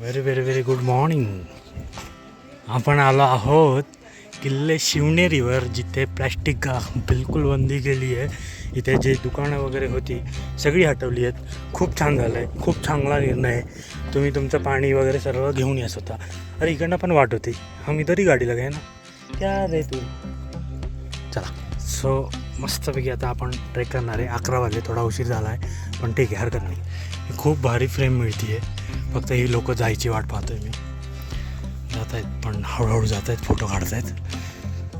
Very very very good morning आपण आलो आहोत किल्ले शिवनेरीवर जिथे प्लॅस्टिक बिलकुल बंदी केली आहे. इथे जे दुकानं वगैरे होती सगळी हटवली आहेत. खूप छान झालं आहे खूप चांगला निर्णय आहे. तुम्ही तुमचं पाणी वगैरे सर्व घेऊन या स्वतः. अरे इकडनं पण वाट होती. आम्ही तरी गाडीला काय ना. त्या रे तू? चला. सो मस्तपैकी आता आपण ट्रेक करणार आहे. अकरा वाजले थोडा उशीर झाला आहे पण ठीक आहे हरकत नाही. खूप भारी फ्रेम मिळते आहे फक्त ही लोक जायची वाट पाहतोय मी. जात आहेत पण हळूहळू जात आहेत फोटो काढत आहेत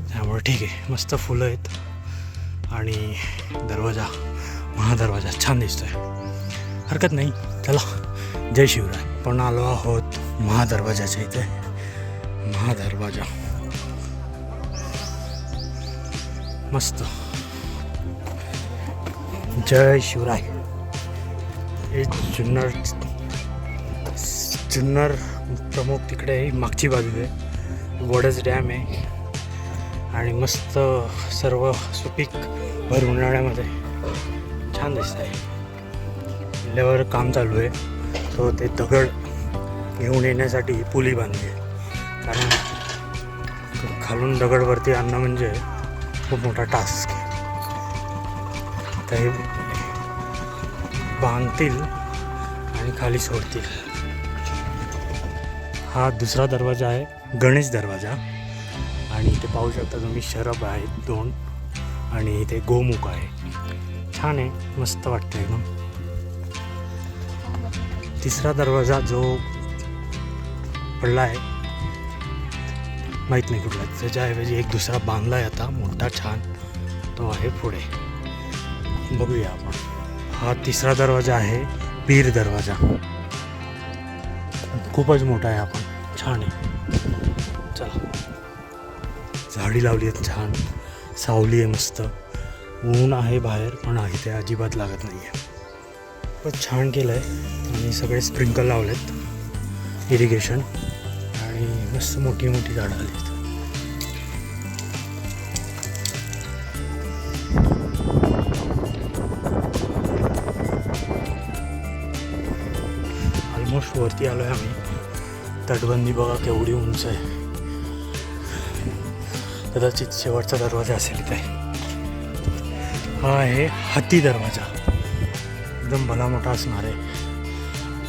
त्यामुळे ठीक आहे मस्त फुलं आहेत. आणि दरवाजा महादरवाजा छान दिसतोय. हरकत नाही चला जय शिवराय. पण आलो आहोत महादरवाजाच्या इथे. महादरवाजा. मस्त. जय शिवराय. हे जुन्नर जुन्नर प्रमुख तिकडे मागची बाजू आहे. वडच डॅम आहे. आणि मस्त सर्व सुपीक भर उन्हाळ्यामध्ये छान दिसत आहे. किल्ल्यावर काम चालू आहे. तो ते दगड घेऊन येण्यासाठी पुली बांधली आहे. कारण खालून दगडवरती आणणं म्हणजे खूप मोठा टास्क आहे. आता हे बांधतील आणि खाली सोडतील. हा दुसरा दरवाजा आहे गणेश दरवाजा. आणि इथे पाहू शकता तुम्ही शरब आहेत दोन. आणि इथे गोमुख आहे. छान आहे मस्त वाटतं एकदम. तिसरा दरवाजा जो पडला आहे माहीत नाही कुठला त्याच्याऐवजी एक दुसरा बांधला आहे आता मोठा छान. तो आहे पुढे. बघूया आपण. हा तिसरा दरवाजा आहे पीर दरवाजा. खूपच मोठा आहे आपण. छान आहे. चला. झाडी लावली आहेत छान. सावली आहे मस्त. ऊन आहे बाहेर पण आहे ते अजिबात लागत नाही आहे खूपच छान केलं आहे आणि सगळे स्प्रिंकल लावलेत. इरिगेशन. आणि मस्त मोठी मोठी झाडं आली आहेत. वरती आलो आहे आम्ही. तटबंदी बघा केवढी उंच आहे. कदाचित शेवटचा दरवाजा असेल इथे. हा आहे हत्ती दरवाजा. एकदम भला मोठा असणार आहे.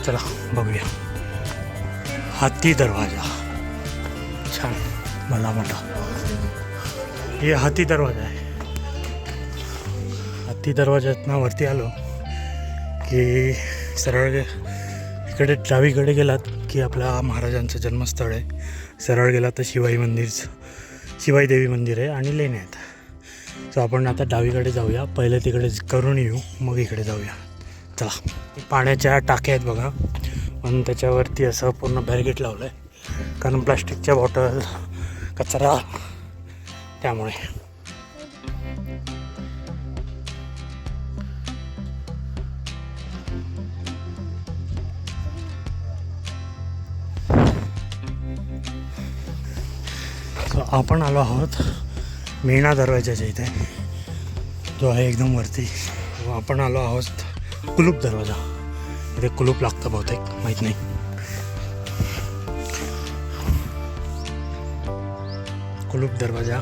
चला बघूया. हत्ती दरवाजा. छान भला मोठा हे हत्ती दरवाजा आहे. हत्ती दरवाज्यातनं वरती आलो की सरळ इकडे डावीकडे गेलात की आपला महाराजांचं जन्मस्थळ आहे. सरळ गेला तर शिवाई मंदिर शिवाई देवी मंदिर आहे आणि लेणे आहेत. सो आपण आता डावीकडे जाऊया. पहिले तिकडे करून येऊ मग इकडे जाऊया. चला. पाण्याच्या टाक्या आहेत बघा. पण त्याच्यावरती असं पूर्ण बॅरगेट लावलं आहे कारण प्लास्टिकच्या बॉटल कचरा त्यामुळे. आपण आलो आहोत मेणा दरवाजाच्या इथे. जो आहे एकदम वरती. आपण आलो आहोत कुलूप दरवाजा. इथे कुलूप लागतं बहुतेक माहीत नाही. कुलूप दरवाजा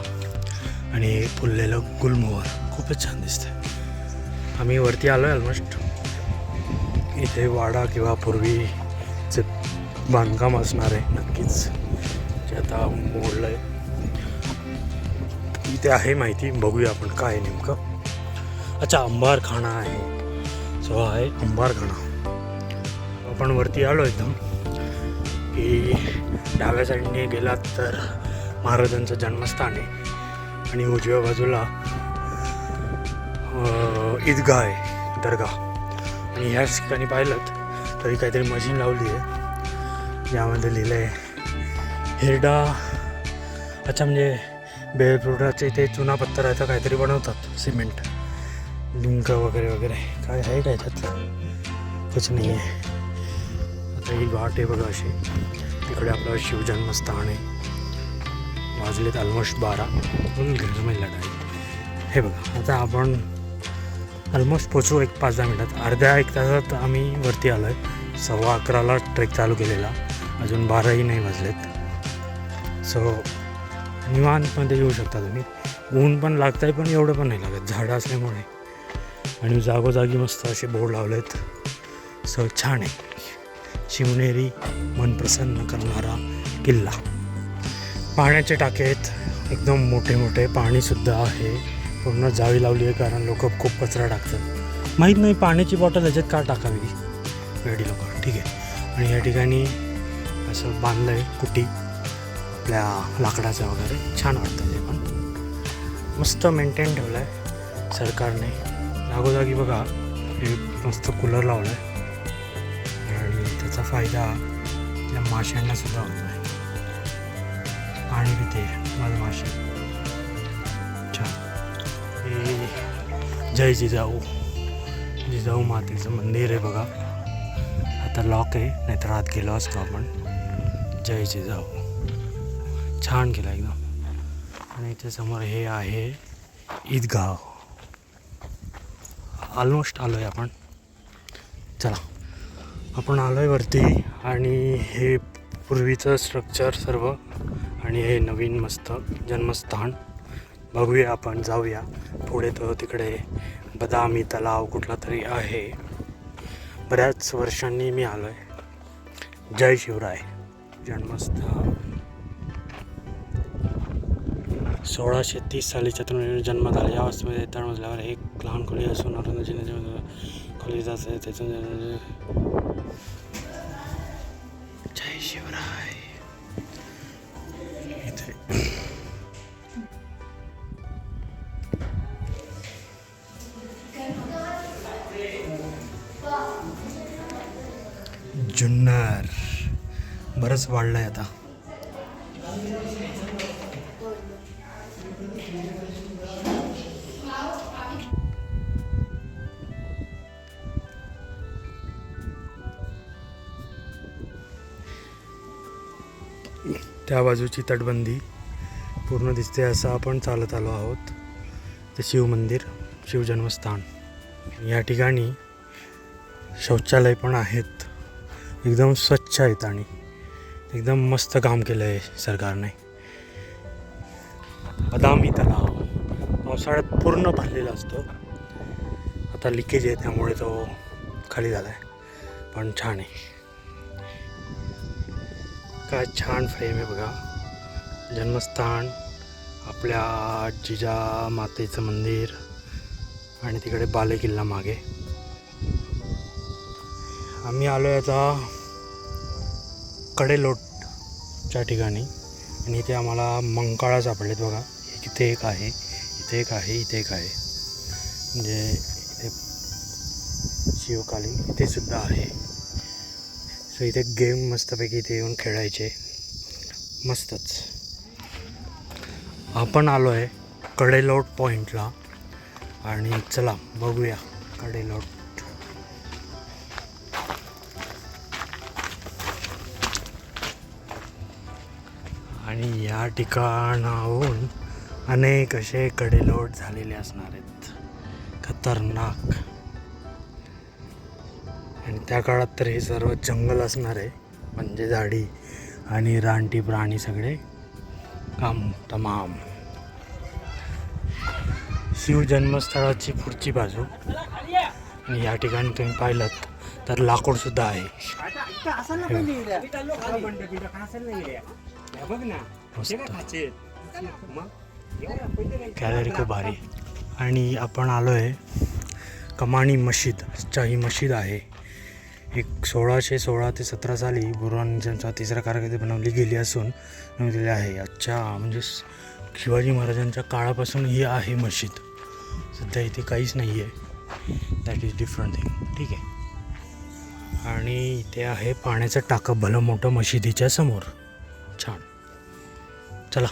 आणि फुललेलं गुलमोहर. खूपच छान दिसतंय. आम्ही वरती आलो आहे ऑलमोस्ट इथे वाडा किंवा पूर्वीचे बांधकाम असणार आहे नक्कीच. जे आता मोडलं आहे तिथे आहे माहिती बघूया आपण काय नेमकं. अच्छा अंबारखाना आहे. सो आहे अंबारखाना आपण वरती आलो एकदम. की डाव्या साईडने गेलात तर महाराजांचं जन्मस्थान आहे. आणि उजव्या बाजूला अं, ईदगाह आहे दर्गा आणि ह्याच ठिकाणी पाहिलं तरी काहीतरी मशीन लावली आहे. यामध्ये लिहिलं आहे हिरडा अच्छा म्हणजे बेलफ्रुटाचे ते चुना पत्थराचं काहीतरी बनवतात सिमेंट. लिंक वगैरे वगैरे. काय आहे काय त्यात कुछ नाही आहे. आता ही घाट आहे बघा अशी. तिकडे आपलं शिवजन्मस्थान आहे. वाजलेत ऑलमोस्ट बारा. फुल घरमेला आहे हे बघा आता आपण ऑलमोस्ट पोचू एक पाच दहा मिनटात. अर्ध्या एक तासात आम्ही वरती आलो आहे सव्वा अकराला ट्रेक चालू केलेला. अजून बाराही नाही वाजलेत. सो निवांतमध्ये येऊ शकता तुम्ही. ऊन पण लागत आहे पण एवढं पण नाही लागत. झाडं असल्यामुळे. आणि जागोजागी मस्त असे बोर्ड लावलेत. सर छान आहे. शिवनेरी मन प्रसन्न करणारा किल्ला. पाण्याचे टाके आहेत. एकदम मोठे मोठे. पाणीसुद्धा आहे. पूर्ण जाळी लावली आहे कारण लोक खूप कचरा टाकतात. माहीत नाही पाण्याची बॉटल ह्याच्यात का टाकावी? वेडी लोक. ठीक आहे. आणि या ठिकाणी असं बांधलं आहे कुटी. आपल्या लाकडाचं वगैरे छान वाटतं ते पण. मस्त मेंटेन ठेवलं आहे सरकारने. जागोजागी बघा हे मस्त कूलर लावलं आहे आणि त्याचा फायदा त्या माशांना सुद्धा होतो आहे पाणी पिते मधमाशी. छान. हे जय जिजाऊ. जिजाऊ मातेचं मंदिर आहे बघा. आता लॉक आहे नाहीतर आत गेलो असतो आपण. जय जिजाऊ. छान केला एकदम. आणि त्याच्यासमोर हे आहे ईदगाव. ऑलमोस्ट आलो आहे आपण. चला. आपण आलो आहे वरती आणि हे पूर्वीचं स्ट्रक्चर सर्व आणि हे नवीन मस्त जन्मस्थान. बघूया आपण जाऊया. पुढे तो तिकडे बदामी तलाव कुठला तरी आहे. बऱ्याच वर्षांनी मी आलो आहे जय शिवराय. जन्मस्थान. सोळाशे तीस साली चतुर्वेदी जन्म झाला या वास्तूमध्ये तळ मजल्यावर एक लहान खोली असून औरंगजेबाची खोली जाते त्याच्या म्हणजे- जय शिवराय. जुन्नर. बरंच आहे आता. त्या बाजूची तटबंदी पूर्ण दिसते असं आपण चालत आलो आहोत. ते शिवमंदिर शिवजन्मस्थान या ठिकाणी शौचालय पण आहेत. एकदम स्वच्छ आहेत आणि एकदम मस्त काम केलं आहे सरकारने. बदामी तलाव. पावसाळ्यात पूर्ण भरलेला असतो. आता लिकेज आहे त्यामुळे तो खाली झाला आहे पण छान आहे. काय छान फ्रेम आहे बघा. जन्मस्थान आपल्या जिजा मातेचं मंदिर आणि तिकडे बालेकिल्ला मागे. आम्ही आलो आहे आता कडेलोटच्या ठिकाणी आणि इथे आम्हाला मंकाळा सापडलेत बघा. इथे एक आहे इथे एक आहे इथे एक आहे. म्हणजे इथे शिवकाली इथे सुद्धा आहे. सो इथे गेम मस्तपैकी इथे येऊन खेळायचे. मस्तच. आपण आलो आहे कडेलोट पॉईंटला आणि चला बघूया कडेलोट. आणि या ठिकाणाहून अनेक असे कडेलोट झालेले असणार आहेत. खतरनाक. आणि त्या काळात तर हे सर्व जंगल असणार आहे. म्हणजे झाडी आणि रानटी प्राणी सगळे. काम तमाम. शिव जन्मस्थळाची पुढची बाजू. आणि या ठिकाणी तुम्ही पाहिलं तर लाकूडसुद्धा आहे. गॅलरी खूप भारी. आणि आपण आलो आहे कमाणी मशीद ही मशीद आहे. एक सोळाशे सोळा ते सतरा साली बुरहानचा तिसरा कारकिर्दी बनवली गेली असून नोंदलेली आहे. आजच्या म्हणजे शिवाजी महाराजांच्या काळापासून ही आहे मशीद. सध्या इथे काहीच नाही आहे दॅट इज डिफरंट थिंग ठीक आहे. आणि इथे आहे पाण्याचं टाकं भलं मोठं मशिदीच्या समोर. छान. चला.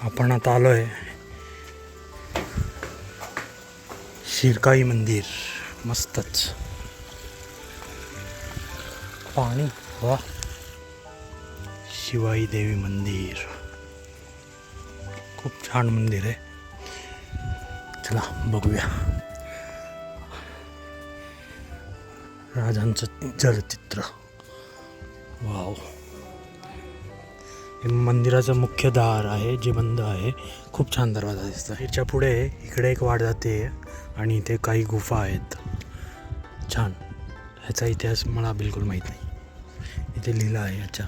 आपण आता आलो आहे शिरकाई मंदिर. मस्तच. पाणी. वा. शिवाई देवी मंदिर. खूप छान मंदिर आहे. चला बघूया. राजांचं जलचित्र वाव. हे मंदिराचं मुख्य दार आहे जे बंद आहे. खूप छान दरवाजा दिसतो ह्याच्या पुढे इकडे एक वाट जाते आणि इथे काही गुफा आहेत. छान. ह्याचा इतिहास मला बिलकुल माहीत नाही. इथे लिहिलं आहे अच्छा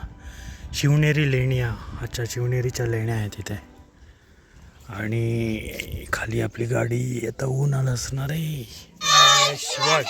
शिवनेरी लेण्या अच्छा शिवनेरीच्या लेण्या आहेत इथे. आणि खाली आपली गाडी आता ऊन आलं असणार आहे. शिवाय